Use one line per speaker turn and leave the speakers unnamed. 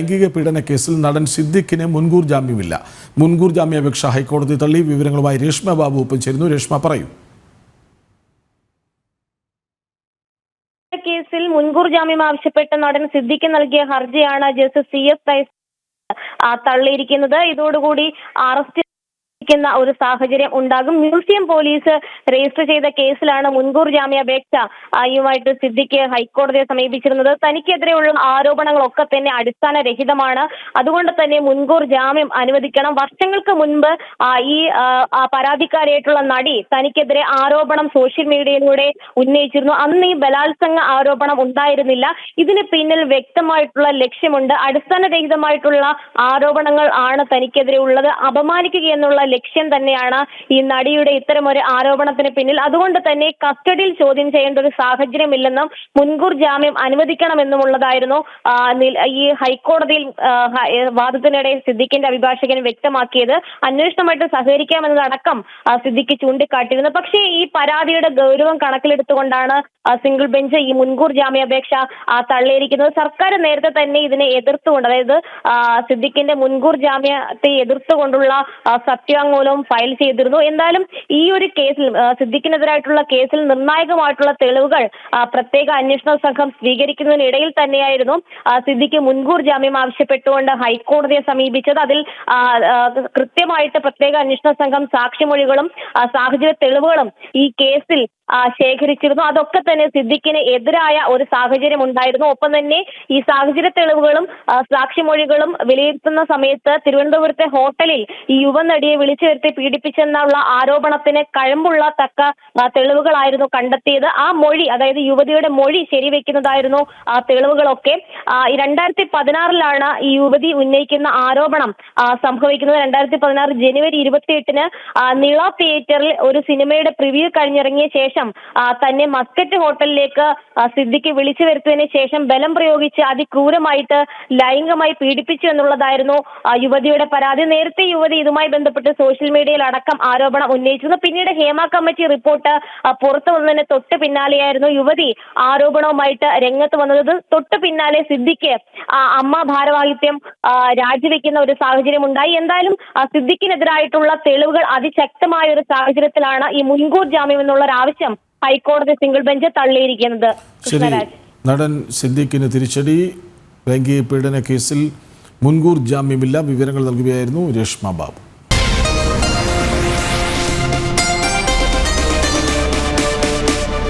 ലൈംഗിക പീഡന കേസിൽ നടൻ സിദ്ദിഖിന് മുൻകൂർ ജാമ്യമില്ല. മുൻകൂർ ജാമ്യാപേക്ഷ ഹൈക്കോടതി തള്ളി. വിവരങ്ങളുമായി രേഷ്മ ബാബു ഒപ്പം ചേരുന്നു. രേഷ്മ പറയൂ.
കേസിൽ മുൻകൂർ ജാമ്യം ആവശ്യപ്പെട്ട നടൻ സിദ്ദിഖ് നൽകിയ ഹർജിയാണ് ജസ്റ്റിസ് സി എസ് തള്ളിയിരിക്കുന്നത്. ഇതോടുകൂടി അറസ്റ്റ് ക്കുന്ന ഒരു സാഹചര്യം ഉണ്ടാകും. മ്യൂസിയം പോലീസ് രജിസ്റ്റർ ചെയ്ത കേസിലാണ് മുൻകൂർ ജാമ്യാപേക്ഷ ആയുമായിട്ട് യുമായിട്ട് സിദ്ദിഖ് ഹൈക്കോടതിയെ സമീപിച്ചിരുന്നത്. തനിക്കെതിരെയുള്ള ആരോപണങ്ങളൊക്കെ തന്നെ അടിസ്ഥാനരഹിതമാണ്. അതുകൊണ്ട് തന്നെ മുൻകൂർ ജാമ്യം അനുവദിക്കണം. വർഷങ്ങൾക്ക് മുൻപ് ഈ പരാതിക്കാരിയായിട്ടുള്ള നടി തനിക്കെതിരെ ആരോപണം സോഷ്യൽ മീഡിയയിലൂടെ ഉന്നയിച്ചിരുന്നു. അന്ന് ഈ ബലാത്സംഗ ആരോപണം ഉണ്ടായിരുന്നില്ല. ഇതിന് പിന്നിൽ വ്യക്തമായിട്ടുള്ള ലക്ഷ്യമുണ്ട്. അടിസ്ഥാനരഹിതമായിട്ടുള്ള ആരോപണങ്ങൾ ആണ് തനിക്കെതിരെ ഉള്ളത്. അപമാനിക്കുക എന്നുള്ള ലക്ഷ്യം തന്നെയാണ് ഈ നടിയുടെ ഇത്തരം ഒരു ആരോപണത്തിന് പിന്നിൽ. അതുകൊണ്ട് തന്നെ കസ്റ്റഡിയിൽ ചോദ്യം ചെയ്യേണ്ട ഒരു സാഹചര്യമില്ലെന്നും മുൻകൂർ ജാമ്യം അനുവദിക്കണമെന്നുമുള്ളതായിരുന്നു ഈ ഹൈക്കോടതിയിൽ വാദത്തിനിടെ സിദ്ദിഖിന്റെ അഭിഭാഷകൻ വ്യക്തമാക്കിയത്. അന്വേഷണമായിട്ട് സഹകരിക്കാമെന്നതടക്കം സിദ്ദിഖ് ചൂണ്ടിക്കാട്ടിയിരുന്നു. പക്ഷേ ഈ പരാതിയുടെ ഗൗരവം കണക്കിലെടുത്തുകൊണ്ടാണ് സിംഗിൾ ബെഞ്ച് ഈ മുൻകൂർ ജാമ്യാപേക്ഷ തള്ളിയിരിക്കുന്നത്. സർക്കാർ നേരത്തെ തന്നെ ഇതിനെ എതിർത്തുകൊണ്ട് അതായത് സിദ്ദിഖിന്റെ മുൻകൂർ ജാമ്യത്തെ എതിർത്തുകൊണ്ടുള്ള ആ, സത്യാവാങ്മൂലവും ഫയൽ ചെയ്തിരുന്നു. എന്തായാലും ഈ ഒരു കേസിൽ സിദ്ദിഖിനെതിരായിട്ടുള്ള കേസിൽ നിർണായകമായിട്ടുള്ള തെളിവുകൾ പ്രത്യേക അന്വേഷണ സംഘം സ്വീകരിക്കുന്നതിനിടയിൽ തന്നെയായിരുന്നു സിദ്ദിഖ് മുൻകൂർ ജാമ്യം ആവശ്യപ്പെട്ടുകൊണ്ട് ഹൈക്കോടതിയെ സമീപിച്ചത്. അതിൽ കൃത്യമായിട്ട് പ്രത്യേക അന്വേഷണ സംഘം സാക്ഷിമൊഴികളും സാഹചര്യ തെളിവുകളും ഈ കേസിൽ ശേഖരിച്ചിരുന്നു. അതൊക്കെ തന്നെ സിദ്ദിഖിന് എതിരായ ഒരു സാഹചര്യം ഉണ്ടായിരുന്നു. ഒപ്പം തന്നെ ഈ സാഹചര്യ തെളിവുകളും സാക്ഷിമൊഴികളും വിലയിരുത്തുന്ന സമയത്ത് തിരുവനന്തപുരത്തെ ഹോട്ടലിൽ ഈ യുവനടിയെ വിളിച്ചു വരുത്തി പീഡിപ്പിച്ചെന്നുള്ള ആരോപണത്തിന് കഴമ്പുള്ള തക്ക തെളിവുകളായിരുന്നു കണ്ടെത്തിയത്. ആ മൊഴി അതായത് യുവതിയുടെ മൊഴി ശരിവെക്കുന്നതായിരുന്നു ആ തെളിവുകളൊക്കെ. രണ്ടായിരത്തി പതിനാറിലാണ് ഈ യുവതി ഉന്നയിക്കുന്ന ആരോപണം സംഭവിക്കുന്നത്. രണ്ടായിരത്തി പതിനാറ് ജനുവരി ഇരുപത്തിയെട്ടിന് നിള തിയേറ്ററിൽ ഒരു സിനിമയുടെ പ്രിവ്യൂ കഴിഞ്ഞിറങ്ങിയ ശേഷം ആ, തന്നെ മസ്കറ്റ് ഹോട്ടലിലേക്ക് സിദ്ദിഖ് വിളിച്ചു വരുത്തിയതിനു ശേഷം ബലം പ്രയോഗിച്ച് അതിക്രൂരമായിട്ട് ലൈംഗികമായി പീഡിപ്പിച്ചു എന്നുള്ളതായിരുന്നു യുവതിയുടെ പരാതി. നേരത്തെ യുവതി ഇതുമായി ബന്ധപ്പെട്ട് സോഷ്യൽ മീഡിയയിൽ അടക്കം ആരോപണം ഉന്നയിച്ചിരുന്നു. പിന്നീട് ഹേമ കമ്മിറ്റി റിപ്പോർട്ട് പുറത്തു വന്നതിന് തൊട്ട് പിന്നാലെയായിരുന്നു യുവതി ആരോപണവുമായിട്ട് രംഗത്ത് വന്നത്. തൊട്ട് പിന്നാലെ സിദ്ദിഖ് അമ്മ ഭാരവാഹിത്യം രാജിവെക്കുന്ന ഒരു സാഹചര്യം ഉണ്ടായി എന്തായാലും സിദ്ദിഖിനെതിരായിട്ടുള്ള തെളിവുകൾ അതിശക്തമായ ഒരു സാഹചര്യത്തിലാണ് ഈ മുൻകൂർ ജാമ്യം എന്നുള്ള ഒരു ആവശ്യം ഹൈക്കോടതി സിംഗിൾ ബെഞ്ച് തള്ളിയിരിക്കുന്നത്
ശരി. നടൻ സിദ്ദിഖിന് തിരിച്ചടി. ലൈംഗിക പീഡന കേസിൽ മുൻകൂർ ജാമ്യമില്ല. വിവരങ്ങൾ നൽകുകയായിരുന്നു രേഷ്മ ബാബു.